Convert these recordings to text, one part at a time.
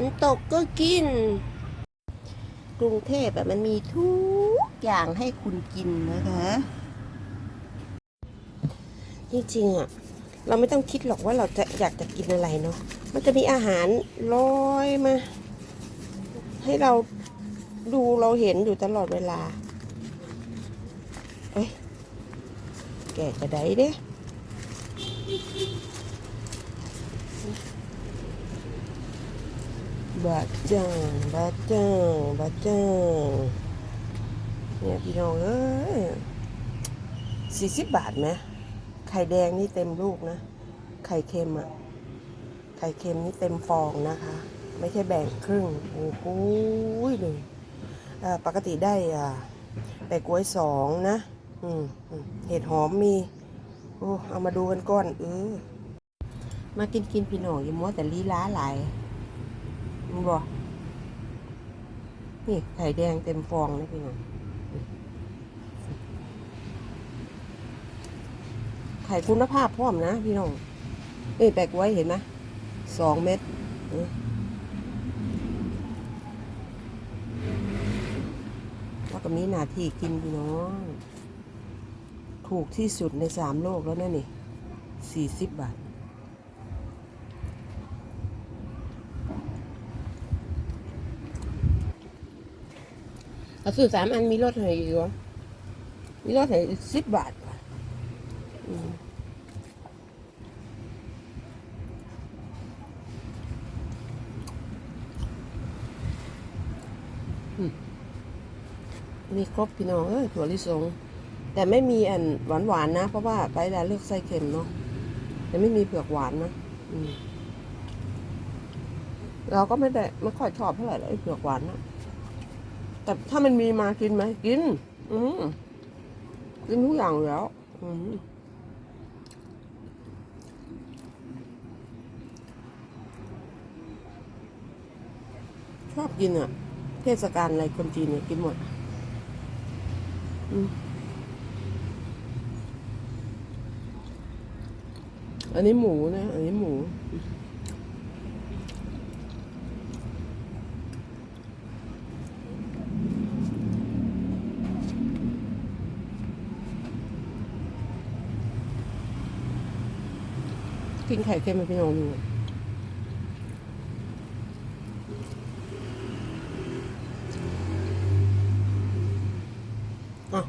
นตกก็กิน กรุงเทพแบบมันมีทุกอย่างให้คุณกินนะคะจริงๆอะเราไม่ต้องคิดหรอกว่าเราจะอยากจะกินอะไรเนาะมันจะมีอาหารลอยมา ให้เราดูเราเห็นอยู่ตลอดเวลาเอ้ยแกจะได้เด้ บาจังบาจังบาจังเนี่ยพี่น้องเอ้ยสี่สิบบาทไหมไข่แดงนี่เต็มลูกนะ ไข่เค็มอะไข่เค็มนี่เต็มฟองนะคะ ไม่ใช่แบ่งครึ่ง โอ้โหเลยอ่าปกติได้อ่าแปะกล้วยสองนะอืมอืมเห็ดหอมมีโอ้เอามาดูกันก่อนเออมากินกินพี่น้องอย่ามัวแต่ลีล้าหลาย มบอนี่ไข่แดงเต็มฟองนะพี่น้องไข่คุณภาพพร้อมนะพี่น้องเอ้ยแปลกไว้เห็นไหมสองเม็ดแล้วก็มีหนาทีกินพี่น้อง ถูกที่สุดในสามโลกแล้วนะนี่สี่สิบบาท เอาซื้อสามอันมีรถให้อีกวะมีรถให้สิบบาทมีครบพี่น้องเอ้ยถั่วลิสง แต่ไม่มีอันหวานหวานๆนะ เพราะว่าไปแล้วเลือกไส้เค็มเนาะแต่ไม่มีเผือกหวานนะเราก็ไม่ได้ไม่ค่อยชอบเท่าไหร่หรอกไอ้เผือกหวานนะ แต่ถ้ามันมีมากินไหมกิน อืมกินทุกอย่างแล้ว อืมชอบกินอะ เทศกาลอะไรคนจีนเนี่ยกินหมด อันนี้หมูนะ อันนี้หมู กินไข่เค็มมาพี่น้องดูอะ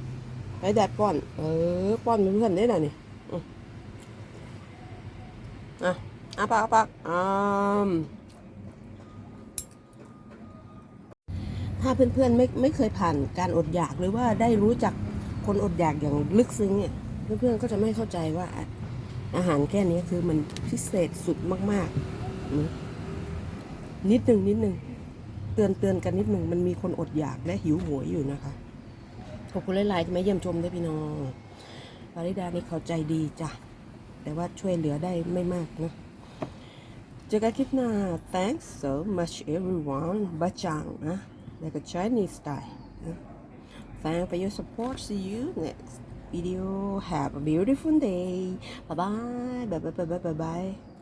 ไปแดดป้อน เออ ป้อนเพื่อนๆได้หน่อยนี่อืมอะอาปากอาปากอ่ามถ้าเพื่อนๆไม่ไม่เคยผ่านการอดอยากหรือว่าได้รู้จักคนอดอยากอย่างลึกซึ้งเนี่ย เพื่อนๆก็จะไม่เข้าใจว่า อาหารแค่นี้คือมันพิเศษสุดมากๆนิดหนึ่งนิดหนึ่งเตือนเตือนกันนิดหนึ่งมันมีคนอดอยากและหิวโหยอยู่นะคะขอบคุณหลายๆที่มาเยี่ยมชมด้วยพี่น้องปาริดานี่เขาใจดีจ้ะแต่ว่าช่วยเหลือได้ไม่มากนะเจอกันคลิปหน้า thanks so much everyone บะจังนะ like a Chinese style นะ thank for your support see you next video. Have a beautiful day. Bye-bye. Bye-bye. Bye-bye. Bye-bye.